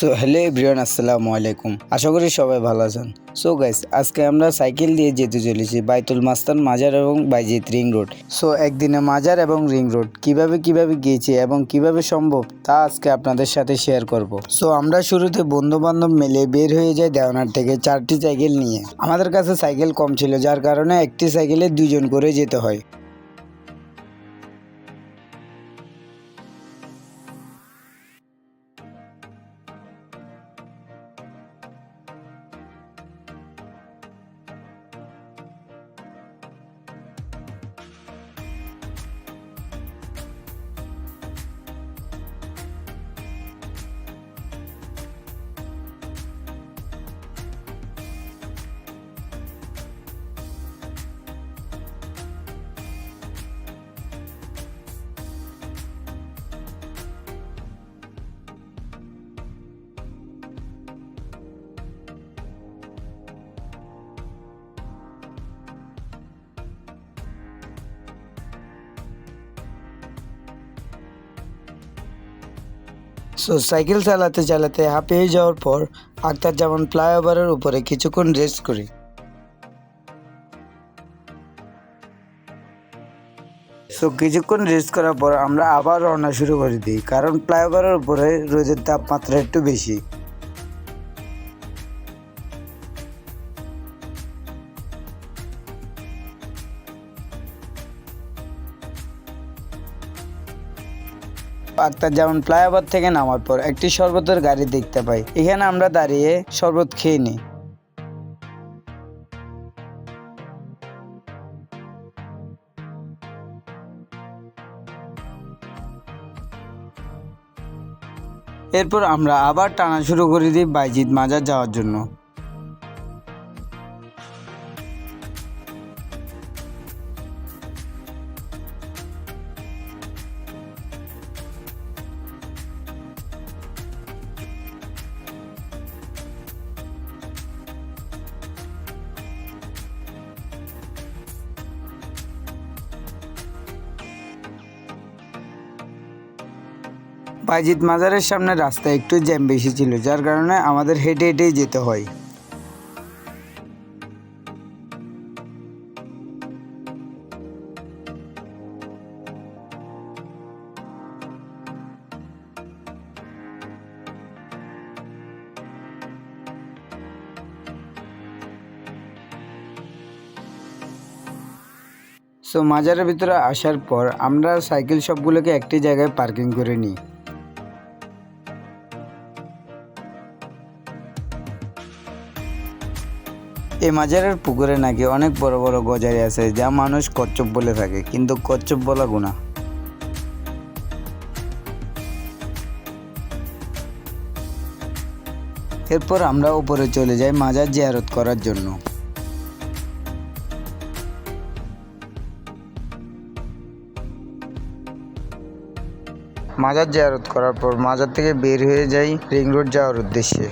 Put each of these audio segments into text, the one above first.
So hello everyone আসসালামু আলাইকুম। আশা করি সবাই ভালো আছেন। সো গাইস আজকে আমরা সাইকেল দিয়ে যেতে চলেছি বাইতুল মাস্তান মাজার এবং বাইজিত রিং রোড। সো একদিনে মাজার এবং রিং রোড, কীভাবে কীভাবে গিয়েছি এবং কীভাবে সম্ভব তা আজকে আপনাদের সাথে শেয়ার করব। সো আমরা শুরুতে বন্ধু বান্ধব মিলে বের হয়ে যাই দেওয়ানার থেকে চারটি সাইকেল নিয়ে। আমাদের কাছে সাইকেল কম ছিল, যার কারণে একটি সাইকেলে দুজন করে যেতে হয়। সো সাইকেল চালাতে চালাতে হাঁপিয়ে যাওয়ার পর আক্তার যেমন ফ্লাইওভারের উপরে কিছুক্ষণ রেস্ট করি। সো কিছুক্ষণ রেস্ট করার পর আমরা আবার রওনা শুরু করে দিই, কারণ ফ্লাইওভারের উপরে রোদের তাপমাত্রা একটু বেশি। যেমন ফ্লাইওভার থেকে নামার পর একটি শরবতের গাড়ি দেখতে পাই। এখানে আমরা দাঁড়িয়ে শরবত খেয়ে নিই। এরপর আমরা আবার টানা শুরু করে দিই বাইজিৎ মাজার যাওয়ার জন্য। বাইজিৎ মাজারের সামনে রাস্তা একটু জ্যাম বেশি ছিল, যার কারণে আমাদের হেঁটে হেঁটেই যেতে হয়। সো মাজারের ভিতরে আসার পর আমরা সাইকেল সবগুলোকে একটি জায়গায় পার্কিং করে নিই। এই মাজারের পুকুরে নাকি অনেক বড় বড় গজারি আছে, যা মানুষ কচ্ছপ বলে থাকে, কিন্তু কচ্ছপ বলা গুণা। এরপর আমরা উপরে চলে যাই মাজার জিয়ারত করার জন্য। মাজার জিয়ারত করার পর মাজার থেকে বের হয়ে যাই রিং রোড যাওয়ার উদ্দেশ্যে।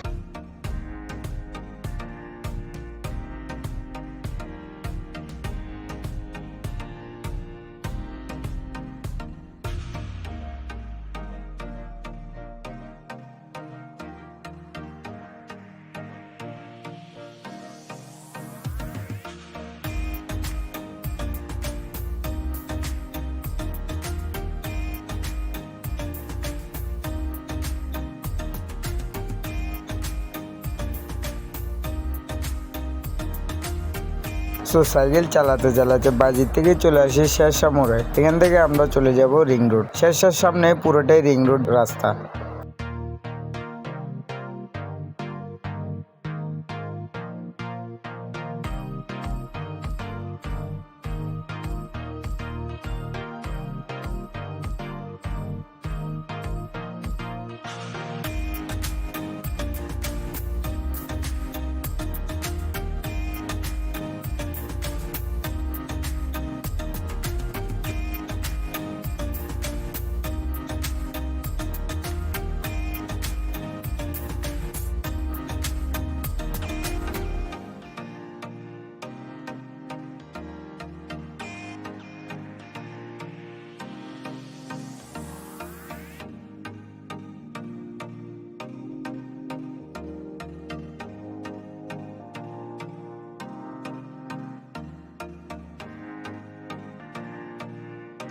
সাইকেল চালাতে চালাতে বাজির থেকে চলে আসি শেরশাহ মোড়ে। এখান থেকে আমরা চলে যাব রিং রোড। শেরশার সামনে পুরোটাই রিং রোড রাস্তা।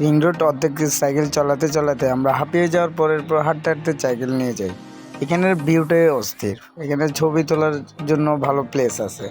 রিং রোড অর্ধেক সাইকেল চালাতে চালাতে আমরা হাঁপিয়ে যাওয়ার পরের পর হাঁটতে হাঁটতে সাইকেল নিয়ে যাই। এখানের ভিউটাই অস্থির। এখানে ছবি তোলার জন্য ভালো প্লেস আছে।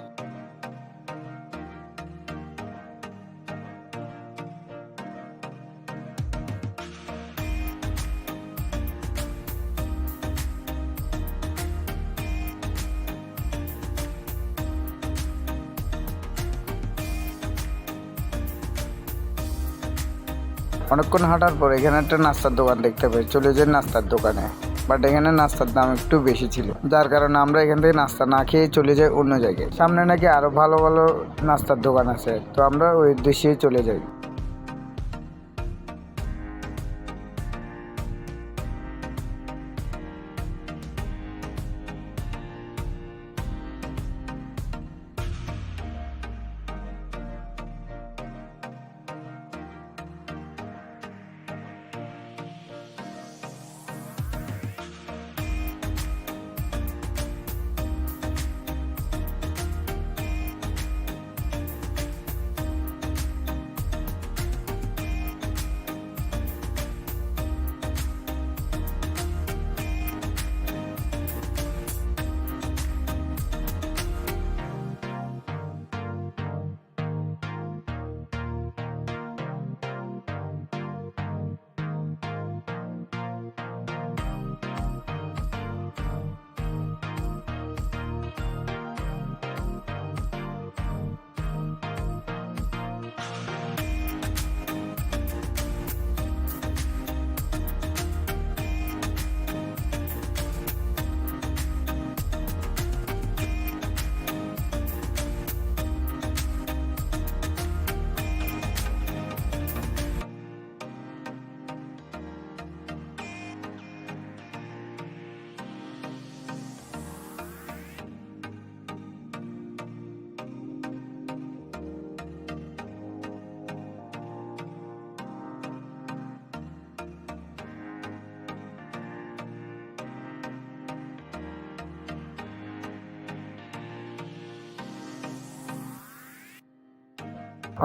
অনেকক্ষণ হাঁটার পর এখানে একটা নাস্তার দোকান দেখতে পাই। চলে যাই নাস্তার দোকানে। বাট এখানে নাস্তার দাম একটু বেশি ছিল। যার কারণে আমরা এখান থেকে নাস্তা না খেয়ে চলে যাই অন্য জায়গায়। সামনে নাকি আরও ভালো ভালো নাস্তার দোকান আছে। তো আমরা ওই উদ্দেশ্যেই চলে যাই।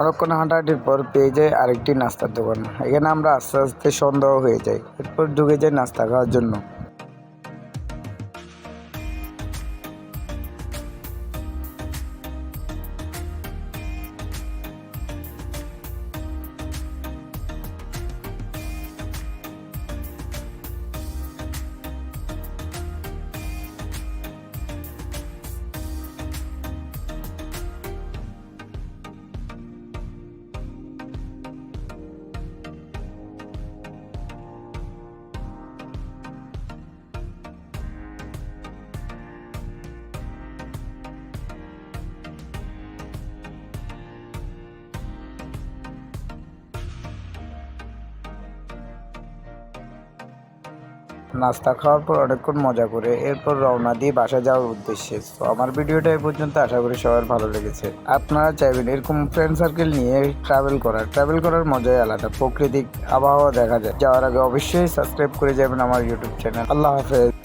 অনেকক্ষণ হাঁটাহাঁটির পর পেয়ে যাই আরেকটি নাস্তার দোকান। এখানে আমরা আস্তে আস্তে সন্দেহ হয়ে যাই। এরপর ঢুকে যাই নাস্তা খাওয়ার জন্য। নাস্তা খাওয়ার পর অনেকক্ষণ মজা করে এরপর রওনা দিয়ে বাসা যাওয়ার উদ্দেশ্যে। তো আমার ভিডিওটা এ পর্যন্ত, আশা করি সবার ভালো লেগেছে। আপনারা চাইবেন এরকম ফ্রেন্ড সার্কেল নিয়ে ট্রাভেল করার। ট্রাভেল করার মজাই আলাদা প্রাকৃতিক আবহাওয়া দেখা যায়। যাওয়ার আগে অবশ্যই সাবস্ক্রাইব করে যাবেন আমার ইউটিউব চ্যানেল আল্লাহ হাফেজ।